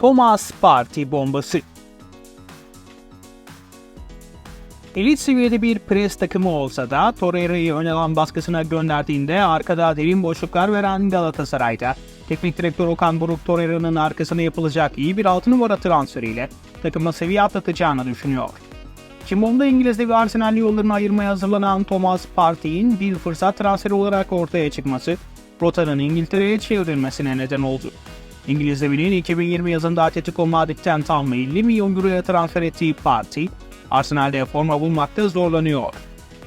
Thomas Partey bombası. Elit seviyede bir pres takımı olsa da Torreira'yı ön alan baskısına gönderdiğinde arkada derin boşluklar veren Galatasaray'da teknik direktör Okan Buruk Torreira'nın arkasına yapılacak iyi bir 6 numara transferiyle takıma seviye atlatacağını düşünüyor. Kimbom'da İngiliz devi Arsenal yollarını ayırmaya hazırlanan Thomas Partey'in bir fırsat transferi olarak ortaya çıkması, rotanın İngiltere'ye çevrilmesine neden oldu. İngiliz devinin 2020 yazında Atletico Madrid'den tam 50 milyon euroya transfer ettiği Partey, Arsenal'de forma bulmakta zorlanıyor.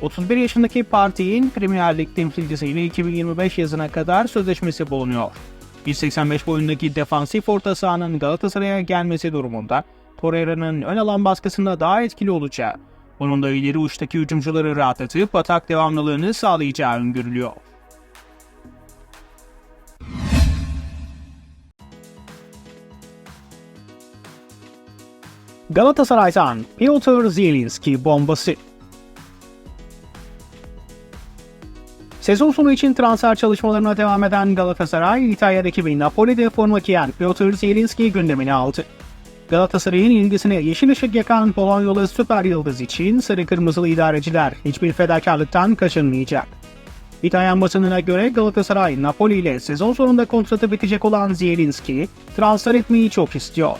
31 yaşındaki Partey'in Premier Lig temsilcisiyle 2025 yazına kadar sözleşmesi bulunuyor. 185 boyundaki defansif orta sahanın Galatasaray'a gelmesi durumunda Torreira'nın ön alan baskısında daha etkili olacağı, onun da ileri uçtaki hücumcuları rahatlatıp atak devamlılığını sağlayacağı öngörülüyor. Galatasaray'dan Piotr Zielinski bombası. Sezon sonu için transfer çalışmalarına devam eden Galatasaray, İtalya rakibi Napoli'de forma giyen Piotr Zielinski gündemine aldı. Galatasaray'ın ilgisine yeşil ışık yakan Polonyalı süper yıldız için sarı kırmızılı idareciler hiçbir fedakarlıktan kaçınmayacak. İtalyan basınına göre Galatasaray, Napoli ile sezon sonunda kontratı bitecek olan Zielinski transfer etmeyi çok istiyor.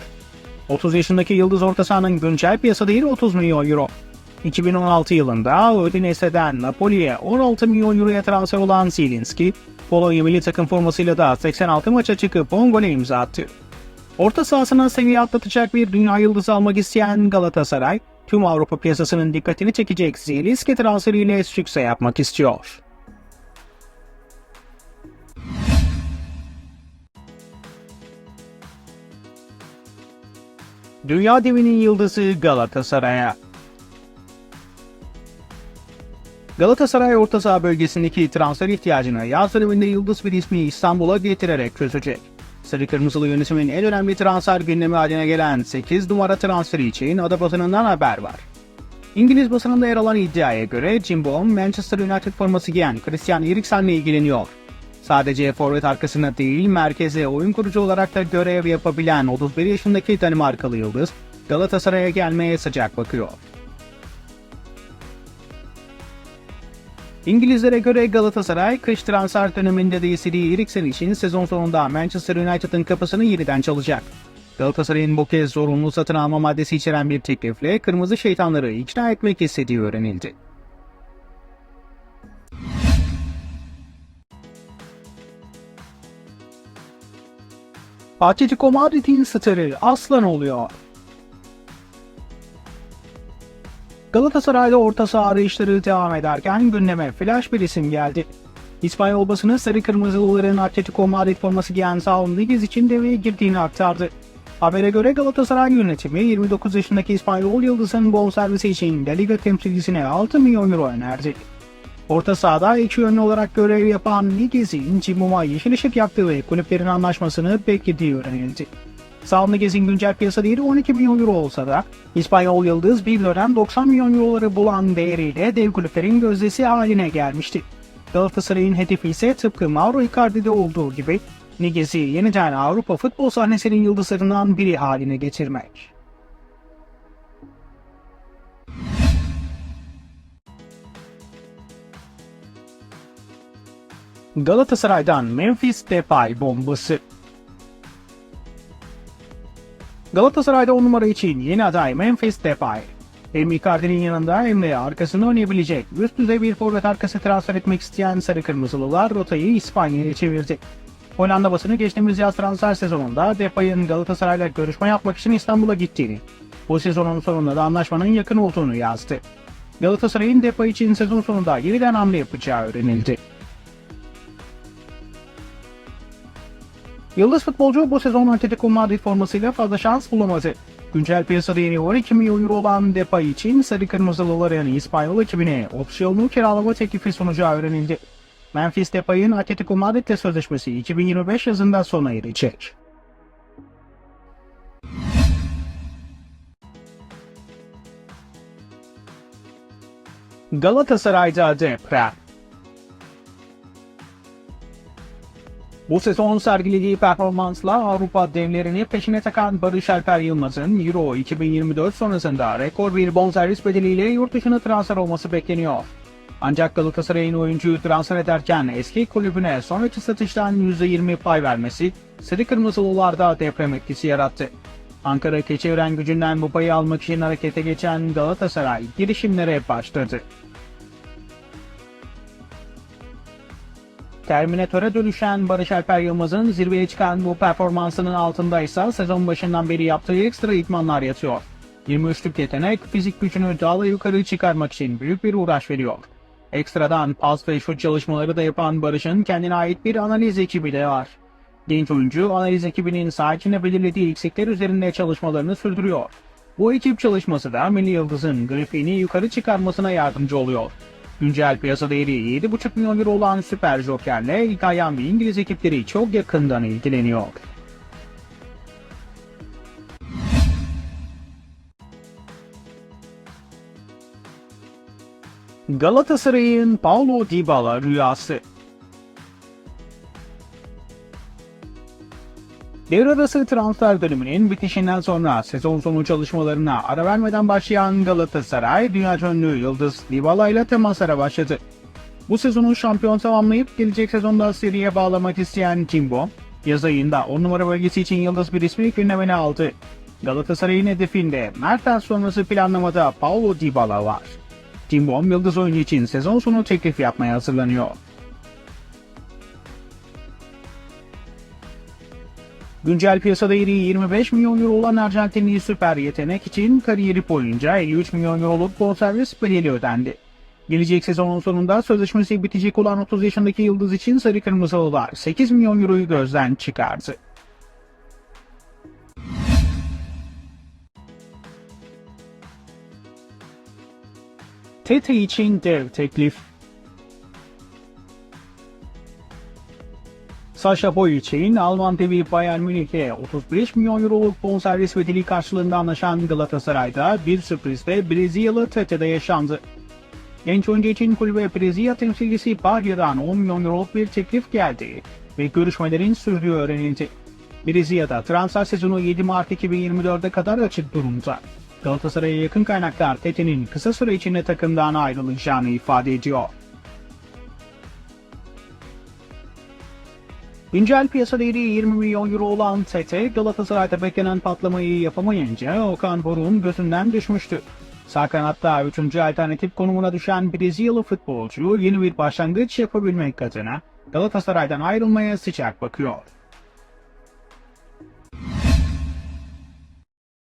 30 yaşındaki Yıldız Orta sahanın güncel piyasa değeri 30 milyon euro. 2016 yılında Udinese'den Napoli'ye 16 milyon euroya transfer olan Zielinski, Polonya milli takım formasıyla da 86 maça çıkıp 10 gole imza attı. Orta sahasına seviye atlatacak bir dünya yıldızı almak isteyen Galatasaray, tüm Avrupa piyasasının dikkatini çekecek Zielinski transferiyle sükse yapmak istiyor. Dünya devinin yıldızı Galatasaray'a. Galatasaray orta saha bölgesindeki transfer ihtiyacını yaz döneminde yıldız bir ismi İstanbul'a getirerek çözecek. Sarı Kırmızılı yönetimin en önemli transfer gündemi haline gelen 8 numara transferi için ada basınından haber var. İngiliz basınında yer alan iddiaya göre Jimbo Manchester United forması giyen Christian Eriksen'le ilgileniyor. Sadece forvet arkasına değil merkeze oyun kurucu olarak da görev yapabilen 31 yaşındaki Danimarkalı yıldız Galatasaray'a gelmeye sıcak bakıyor. İngilizlere göre Galatasaray kış transfer döneminde de istediği Eriksen için sezon sonunda Manchester United'ın kapısını yeniden çalacak. Galatasaray'ın bu kez zorunlu satın alma maddesi içeren bir teklifle Kırmızı Şeytanları ikna etmek istediği öğrenildi. Atletico Madrid'in starı aslan oluyor. Galatasaray'da orta saha arayışları devam ederken gündeme flash bir isim geldi. İspanyol basını sarı kırmızılıların Atletico Madrid forması giyen Saul Niguez için devreye girdiğini aktardı. Habere göre Galatasaray yönetimi 29 yaşındaki İspanyol yıldızın bonservisi için La Liga temsilcisine 6 milyon euro önerdi. Orta sahada iki yönlü olarak görev yapan Niguez'in Cimum'a yeşil ışık yaktığı ve kulüplerin anlaşmasını beklediği öğrenildi. Saul Niguez'in güncel piyasa değeri 12 milyon euro olsa da İspanyol Yıldız bir dönem 90 milyon euroları bulan değeriyle dev kulüplerin gözdesi haline gelmişti. Galatasaray'ın hedefi ise tıpkı Mauro Icardi'de olduğu gibi Niguez'i yeniden Avrupa futbol sahnesinin yıldızlarından biri haline getirmek. Galatasaray'dan Memphis Depay bombası. Galatasaray'da 10 numara için yeni aday Memphis Depay. Hem Icardi'nin yanında hem de arkasında oynayabilecek üst düzey bir forvet arkası transfer etmek isteyen Sarı Kırmızılılar rotayı İspanya'ya çevirdi. Hollanda basını geçtiğimiz yaz transfer sezonunda Depay'ın Galatasaray'la görüşme yapmak için İstanbul'a gittiğini, bu sezonun sonunda da anlaşmanın yakın olduğunu yazdı. Galatasaray'ın Depay için sezon sonunda yeniden hamle yapacağı öğrenildi. Yıldız futbolcu bu sezon Atletico Madrid formasıyla fazla şans bulamadı. Güncel piyasa değeri 12 milyon euro olan Depay için Sarı Kırmızılıların İspanyol ekibine opsiyonlu kiralama teklifi sunacağı öğrenildi. Memphis Depay'ın Atletico Madrid'le sözleşmesi 2025 yazında sona erecek. Galatasaray'da deprem Bu sezon sergilediği performansla Avrupa devlerini peşine takan Barış Alper Yılmaz'ın Euro 2024 sonrasında rekor bir bonservis bedeliyle yurt dışına transfer olması bekleniyor. Ancak Galatasaray'ın oyuncuyu transfer ederken eski kulübüne sonraki satıştan %20 pay vermesi Sarı Kırmızılılarda deprem etkisi yarattı. Ankara Keçiören gücünden bu payı almak için harekete geçen Galatasaray girişimlere başladı. Terminatöre dönüşen Barış Alper Yılmaz'ın zirveye çıkan bu performansının altında ise sezon başından beri yaptığı ekstra idmanlar yatıyor. 23'lük yetenek fizik gücünü daha da yukarı çıkarmak için büyük bir uğraş veriyor. Ekstradan pas ve şut çalışmaları da yapan Barış'ın kendine ait bir analiz ekibi de var. Genç oyuncu analiz ekibinin saha içinde belirlediği eksikler üzerinde çalışmalarını sürdürüyor. Bu ekip çalışması da Milli Yıldız'ın grafiğini yukarı çıkarmasına yardımcı oluyor. Güncel piyasa değeri 7,5 milyon euro olan Süper Joker'le İtalyan ve İngiliz ekipleri çok yakından ilgileniyor. Galatasaray'ın Paulo Dybala rüyası Devre arası transfer döneminin bitişinden sonra sezon sonu çalışmalarına ara vermeden başlayan Galatasaray, dünya ünlü Yıldız Dybala ile temaslara başladı. Bu sezonu şampiyon tamamlayıp gelecek sezonda seriye bağlamak isteyen Jimbo, yaz ayında 10 numara bölgesi için Yıldız bir ismi gündemine aldı. Galatasaray'ın hedefinde Mertens sonrası planlamada Paulo Dybala var. Jimbo, Yıldız oyuncu için sezon sonu teklif yapmaya hazırlanıyor. Güncel piyasa değeri 25 milyon euro olan Arjantinli süper yetenek için kariyeri boyunca 53 milyon euroluk bonservis bedeli ödendi. Gelecek sezonun sonunda sözleşmesi bitecek olan 30 yaşındaki yıldız için Sarı Kırmızılılar 8 milyon euroyu gözden çıkardı. Tete için dev teklif Sasha Boy için Alman devi Bayern Münih'e 35 milyon euroluk bonservis bedeli karşılığında anlaşan Galatasaray'da bir sürpriz de Brezilyalı Tete'de yaşandı. Genç oyuncu için kulübe Brezilya temsilcisi Bahya'dan 10 milyon euroluk bir teklif geldi ve görüşmelerin sürdüğü öğrenildi. Brezilya'da transfer sezonu 7 Mart 2024'e kadar açık durumda. Galatasaray'a yakın kaynaklar Tete'nin kısa süre içinde takımdan ayrılacağını ifade ediyor. Güncel piyasa değeri 20 milyon euro olan Tete, Galatasaray'da beklenen patlamayı yapamayınca Okan Buruk'un gözünden düşmüştü. Sağ kanatta 3. alternatif konumuna düşen Brezilyalı futbolcu yeni bir başlangıç yapabilmek adına Galatasaray'dan ayrılmaya sıcak bakıyor.